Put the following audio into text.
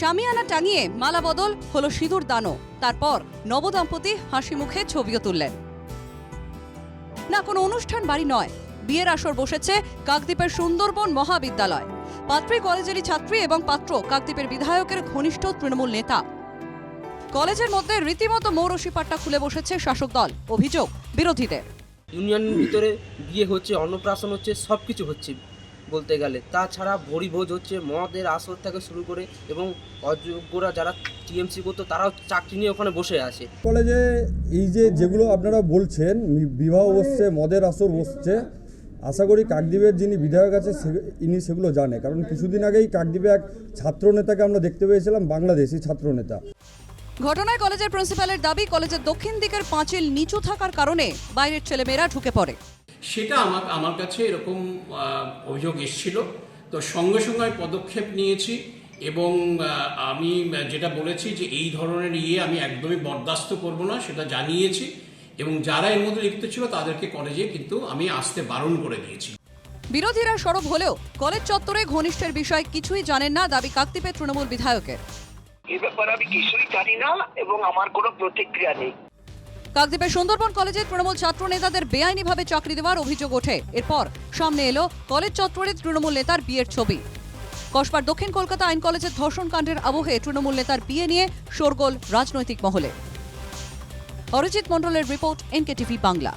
শামিয়ানা টাঙিয়ে মালা বদল হলো সিঁদুর দানও। তারপর নবদম্পতি হাসি মুখে ছবিও তুললেন। না, কোনো অনুষ্ঠান বাড়ি নয়। বিয়ের আসর বসেছে কাকদ্বীপের সুন্দরবন মহাবিদ্যালয়। পাত্রী কলেজেরই ছাত্রী এবং পাত্র কাকদ্বীপের বিধায়কের ঘনিষ্ঠ তৃণমূল নেতা। কলেজের মধ্যে রীতিমতো মৌরসি পাট্টা খুলে বসেছে শাসক দল। অভিযোগ বিরোধীদের। ইউনিয়নের ভিতরে বিয়ে হচ্ছে, অন্নপ্রাশন হচ্ছে সব কিছু হচ্ছে। বলতে গেলে। তাছাড়া ভোজ হচ্ছে মদের আসর থেকে শুরু করে এবং অযোগ্যরা যারা টিএমসি করতো তারাও চাকরি নিয়ে ওখানে বসে আছে। কলেজে এই যে যেগুলো আপনারা বলছেন বিবাহ বসছে মদের আসর বসছে আশা করি কাকদ্বীপের যিনি বিধায়ক আছে সে- ইনি সেগুলো জানে। কারণ কিছুদিন আগেই কাকদ্বীপে এক ছাত্র নেতাকে আমরা দেখতে পেয়েছিলাম বাংলাদেশি ছাত্র নেতা। ঘটনায় কলেজের প্রিন্সিপালের দাবি কলেজের দক্ষিণ দিকের পাঁচিল নিচু থাকার কারণে বাইরের ছেলেমেয়েরা ঢুকে পড়ে। সেটা আমার আমার কাছে এরকম অভিযোগ এসেছিল। তো সঙ্গে সঙ্গে আমি পদক্ষেপ নিয়েছি এবং আমি যেটা বলেছি যে এই ধরনের ইয়ে আমি একদমই বরদাস্ত করব না সেটা জানিয়েছি এবং যারা এর মধ্যে লিপ্ত ছিল তাদেরকে কলেজে কিন্তু আমি আসতে বারণ করে দিয়েছি। বিরোধীরা সরব হলেও কলেজ চত্বরে ঘনিষ্ঠের বিষয় কিছুই জানেন না দাবি কাকদ্বীপের তৃণমূল বিধায়কের। এ ব্যাপারে আমি কিছুই জানি না এবং আমার কোনো প্রতিক্রিয়া নেই। কাকদ্বীপের সুন্দরবন কলেজের তৃণমূল ছাত্র নেতাদের বেআইনিভাবে চাকরি দেওয়ার অভিযোগ ওঠে। এরপর সামনে এলো কলেজ চত্বরে তৃণমূল নেতার বিয়ের ছবি। কসবার দক্ষিণ কলকাতা আইন কলেজের ধর্ষণ কাণ্ডের আবহে তৃণমূল নেতার বিয়ে নিয়ে শোরগোল রাজনৈতিক মহলে। অরিজিৎ মণ্ডলের রিপোর্ট এনকেটিভি বাংলা।